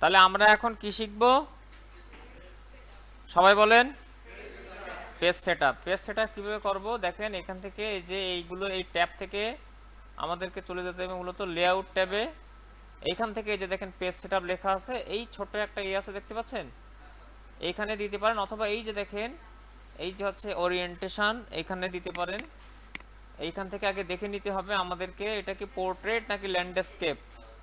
তাহলে আমরা এখন কি শিখব? সবাই বলেন? পেজ সেটআপ পেজ সেটআপ কীভাবে করব? দেখেন, এখান থেকে এই যে এইগুলো, এই ট্যাব থেকে আমাদেরকে চলে যেতে হবে মূলত লেআউট ট্যাবে। এইখান থেকে এই যে দেখেন পেজ সেটআপ লেখা আছে। এই ছোট্ট একটা ইয়ে আছে, দেখতে পাচ্ছেন? এইখানে দিতে পারেন, অথবা এই যে দেখেন, এই যে হচ্ছে ওরিয়েন্টেশন এখানে দিতে পারেন। এইখান থেকে আগে দেখে নিতে হবে আমাদেরকে, এটা কি পোর্ট্রেট নাকি ল্যান্ডস্কেপ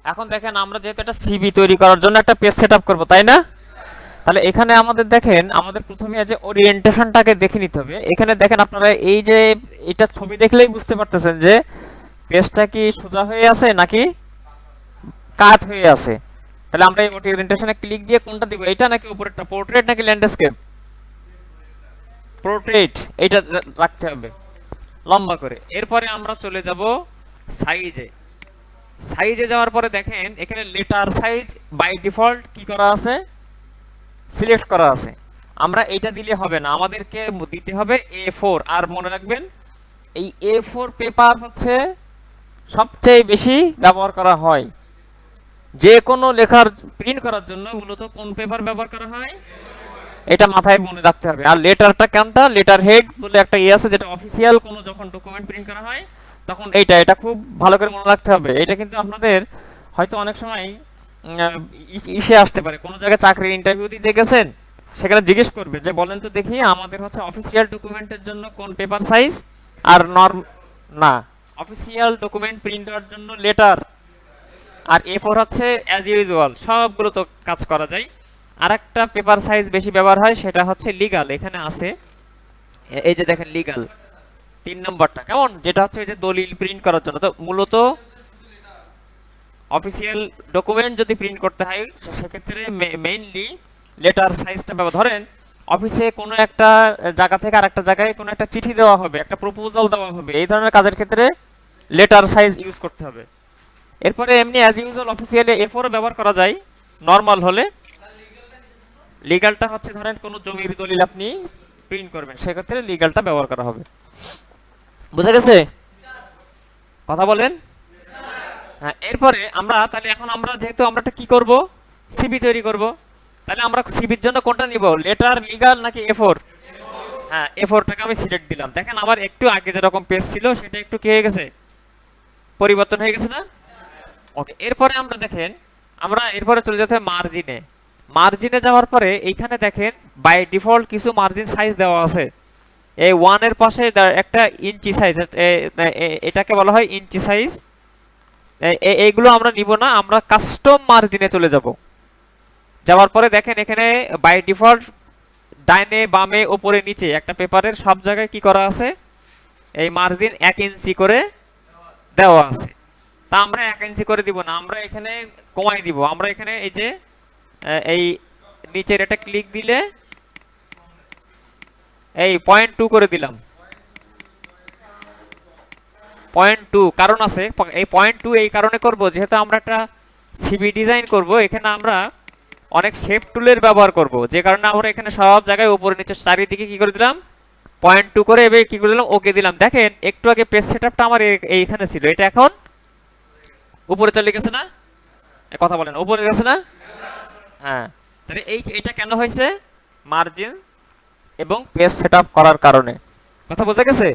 এখন দেখেন আমরা যেহেতু একটা সিবি তৈরি করার জন্য একটা পেজ সেটআপ করব, তাই না? তাহলে এখানে আমাদের দেখেন, আমাদের প্রথমে যে ওরিয়েন্টেশনটাকে দেখে নিতে হবে। এখানে দেখেন আপনারা এই যে এটা ছবি দেখলেই বুঝতে পারতেছেন যে পেজটা কি সোজা হয়ে আছে নাকি কাট হয়ে আছে। তাহলে আমরা এই ওরিয়েন্টেশনে ক্লিক দিয়ে কোনটা দিব? এটা নাকি উপরেরটা? পোর্ট্রেট নাকি ল্যান্ডস্কেপ পোর্ট্রেট এইটা রা- রাখতে হবে। লম্বা করে। এরপরে আমরা চলে যাব সাইজে সাইজে যাওয়ার পরে দেখেন, এখানে লেটার সাইজ বাই ডিফল্ট কি করা আছে? সিলেক্ট করা আছে। আমরা এটা দিলে হবে না। আমাদেরকে দিতে হবে এ ফোর আর মনে রাখবেন, এই এ ফোর পেপার হচ্ছে সবচেয়ে বেশি ব্যবহার করা হয়। যে কোনো লেখার প্রিন্ট করার জন্য মূলত কোন পেপার ব্যবহার করা হয়? এটা মাথায় মনে রাখতে হবে। আর লেটারটা কেমনটা লেটার হেড বলে একটা ইয়ে আছে, যেটা অফিসিয়াল কোনো যখন ডকুমেন্ট প্রিন্ট করা হয় তখন এইটা, এটা খুব ভালো করে মনে রাখতে হবে। এটা কিন্তু আপনাদের হয়তো অনেক সময় ইসে আসতে পারে। কোনো জায়গায় চাকরির ইন্টারভিউ দিতে গেছেন, সেখানে জিজ্ঞেস করবে যে, বলেন তো দেখি, আমাদের হচ্ছে অফিসিয়াল ডকুমেন্টের জন্য কোন পেপার সাইজ আর নর্ম না অফিসিয়াল ডকুমেন্ট প্রিন্ট দেওয়ার জন্য লেটার আর এ ফোর হচ্ছে অ্যাজ ইউজুয়াল সবগুলো তো কাজ করা যায়। আর একটা পেপার সাইজ বেশি ব্যবহার হয়, সেটা হচ্ছে লিগাল এখানে আছে। এই যে দেখেন লিগাল তিন নম্বরটা। কেমন? যেটা হচ্ছে যে দলিল প্রিন্ট করার জন্য। তো মূলত অফিসিয়াল ডকুমেন্ট যদি প্রিন্ট করতে হয় সেক্ষেত্রে মেইনলি লেটার সাইজটা ব্যবহার ধরেন অফিসে কোনো একটা জায়গা থেকে আরেকটা জায়গায় কোনো একটা চিঠি দেওয়া হবে, একটা প্রপোজাল দেওয়া হবে, এই ধরনের কাজের ক্ষেত্রে লেটার সাইজ ইউজ করতে হবে। এরপরে এমনি অ্যাজ ইউজুয়াল অফিসিয়ালি এ ফোরও ব্যবহার করা যায় নর্মাল হলে। লিগালটা হচ্ছে ধরেন কোনো জমির দলিল আপনি প্রিন্ট করবেন, সেক্ষেত্রে লিগালটা ব্যবহার করা হবে। বুঝা গেছে? কথা বলেন। হ্যাঁ এরপরে আমরা তাহলে এখন আমরা যেহেতু আমরা কি করব? সিবি তৈরি করব। তাহলে আমরা সিবির জন্য কোনটা নিব? লেটার লিগাল নাকি এ ফোর হ্যাঁ এ ফোরটাকে আমি সিলেক্ট দিলাম। দেখেন আমার একটু আগে যেরকম পেজ ছিল, সেটা একটু কি হয়ে গেছে? পরিবর্তন হয়ে গেছে না? ওকে এরপরে আমরা দেখেন, আমরা এরপরে চলে যেতে মার্জিনে মার্জিনে যাওয়ার পরে এইখানে দেখেন বাই ডিফল্ট কিছু মার্জিন সাইজ দেওয়া আছে। এই ওয়ানের পাশে একটা ইঞ্চি সাইজ এটাকে বলা হয় ইঞ্চি সাইজ এইগুলো আমরা নিব না, আমরা কাস্টম মার্জিনে চলে যাব। যাওয়ার পরে দেখেন এখানে বাই ডিফল্ট ডাইনে বামে ওপরে নিচে, একটা পেপারের সব জায়গায় কি করা আছে? এই মার্জিন এক ইঞ্চি করে দেওয়া আছে। তা আমরা এক ইঞ্চি করে দিব না, আমরা এখানে কমাই দিব। আমরা এখানে এই যে এই নিচের এটা ক্লিক দিলে এই পয়েন্ট টু করে দিলাম। পয়েন্ট টু কারণ আছে। এই পয়েন্ট টু এই কারণে করব, যেহেতু আমরা একটা সিবি ডিজাইন করব, এখানে আমরা অনেক শেপ টুলের ব্যবহার করব। যে কারণে আমরা এখানে সব জায়গায় উপরে নিচে চারিদিকে কি করে দিলাম? পয়েন্ট টু করে এবার কি করে দিলাম? ওকে দিলাম। দেখেন, একটু আগে পেজ সেটআপটা আমার এ- এইখানে ছিল। এটা এখন উপরে চলে গেছে না? কথা বলেন। উপরে গেছে না? হ্যাঁ। তাহলে এই, এটা কেন হয়েছে? মার্জিন এবং পেজ সেট করার কারণে। কথা বোঝা গেছে?